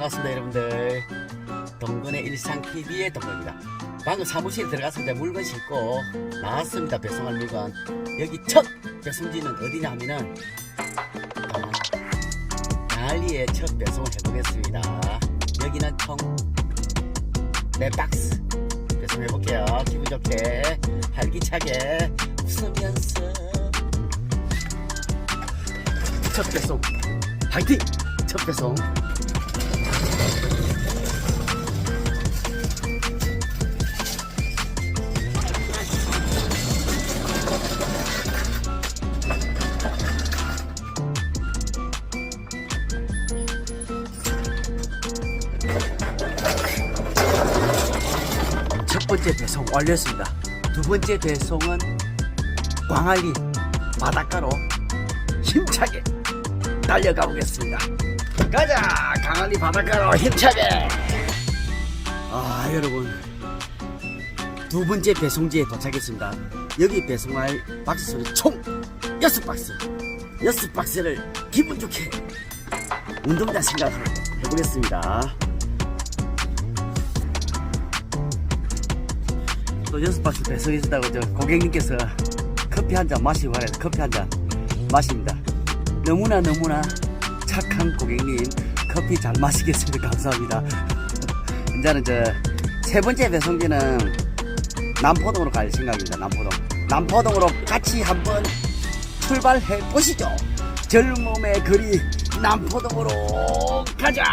반갑습니다 여러분들. 동근의 일상TV의 동근입니다. 방금 사무실에 이제 물건 싣고 나왔습니다. 배송할 물건. 여기 첫 배송지는 어디냐 하면은 가만 달리의 첫 배송을 해보겠습니다. 여기는 총 4박스. 배송해볼게요. 기분 좋게. 활기차게 웃으면서. 첫 배송. 파이팅! 첫 배송 번째 배송 완료했습니다. 두 번째 배송은 광안리 바닷가로 힘차게 달려가 보겠습니다. 가자! 광안리 바닷가로 힘차게! 아, 여러분. 두 번째 배송지에 도착했습니다. 여기 배송할 박스 수는 총 여섯 박스. 여섯 박스를 기분 좋게 운동장 생각하고 해보겠습니다. 또 여섯 박스 배송해준다고 저 고객님께서 커피 한 잔 마시고 가래 커피 한 잔 마십니다. 너무나 너무나 착한 고객님 커피 잘 마시겠습니다. 감사합니다. 이제는 저 세 번째 배송기는 남포동으로 갈 생각입니다. 남포동. 남포동으로 같이 한번 출발해 보시죠. 젊음의 거리 남포동으로 가자.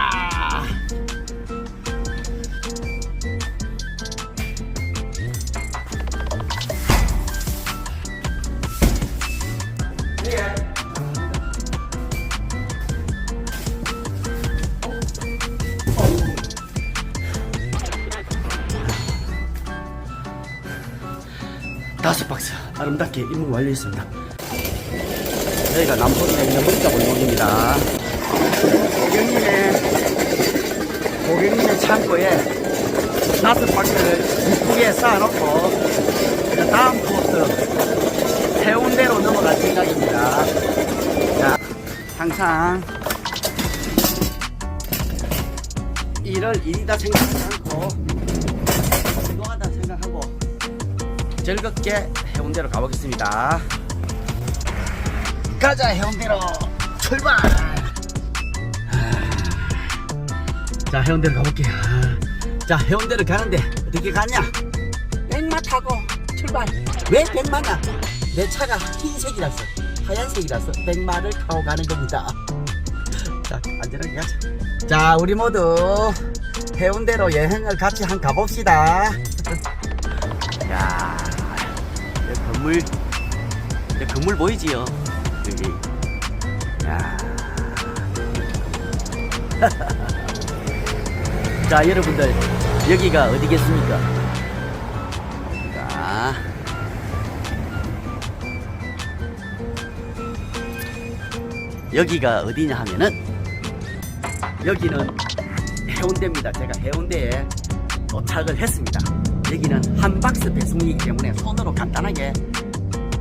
다섯 박스 아름답게 입문 완료했습니다. 저희가 남포동에 있는 문자 골목입니다. 고객님의 고객님의 창고에 다섯 박스를 이쁘게 쌓아놓고 이제 다음 코스 해운대로 넘어갈 생각입니다. 자, 항상 일을 일이다 생각하지 않고 생각하고 즐겁게 해운대로 가보겠습니다. 가자 해운대로 출발. 자 해운대로 가볼게요. 자 해운대로 가는데 어떻게 가냐? 백마 타고 출발. 왜 백마냐? 내 차가 흰색이라서 하얀색이라서 백마를 타고 가는 겁니다. 자 안전하게 가자. 자 우리 모두 해운대로 여행을 같이 한 가봅시다. 야, 건물, 여기 건물 보이지요? 여기. 야. 자, 여러분들, 여기가 어디겠습니까? 자. 여기가 어디냐 하면은, 여기는 해운대입니다. 제가 해운대에 도착을 했습니다. 여기는 한 박스 배송이기 때문에 손으로 간단하게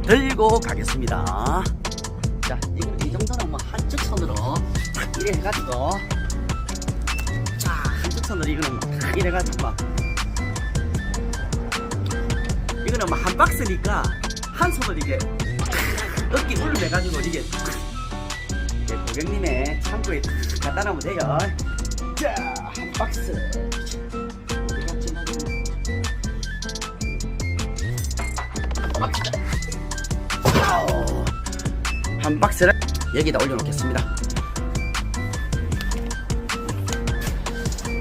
들고 가겠습니다. 자, 이거 이 정도는 뭐 한쪽 손으로 탁 이래 해가지고 자, 한쪽 손으로 이거는 탁 이래 가지고 막 이거는 뭐 한 박스니까 한 손으로 이게 어깨 울을 내가지고 이게 고객님의 창고에 탁 갖다 놓으면 돼요. 자, 한 박스. 한 박스를 여기다 올려놓겠습니다.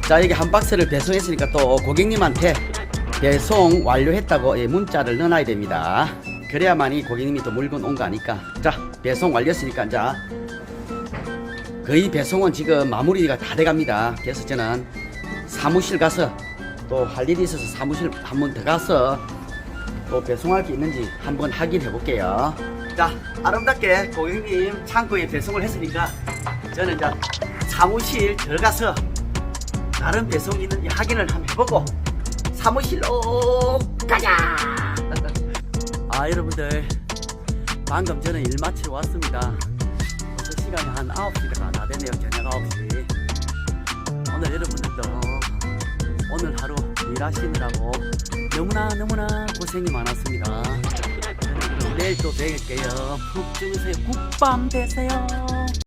자, 여기 한 박스를 배송했으니까 또 고객님한테 배송 완료했다고 예, 문자를 넣어놔야 됩니다. 그래야만이 고객님이 또 물건 온 거 아니까. 자, 배송 완료했으니까 자, 거의 배송은 지금 마무리가 다 돼갑니다. 그래서 저는 사무실 가서 또 할 일이 있어서 사무실 한 번 더 가서 또 배송할 게 있는지 한번 확인해 볼게요. 자, 아름답게 고객님 창고에 배송을 했으니까 저는 이제 사무실 들어가서 다른 배송이 있는지 확인을 한번 해보고 사무실로 가자! 아, 여러분들. 방금 저는 일 마치러 왔습니다. 벌써 시간이 한 9시가 다 됐네요. 저녁 9시. 오늘 여러분들도 오늘 하루 일하시느라고 너무나 너무나 고생이 많았습니다. 내일 또 뵐게요. 푹 주무세요. 국밤 되세요.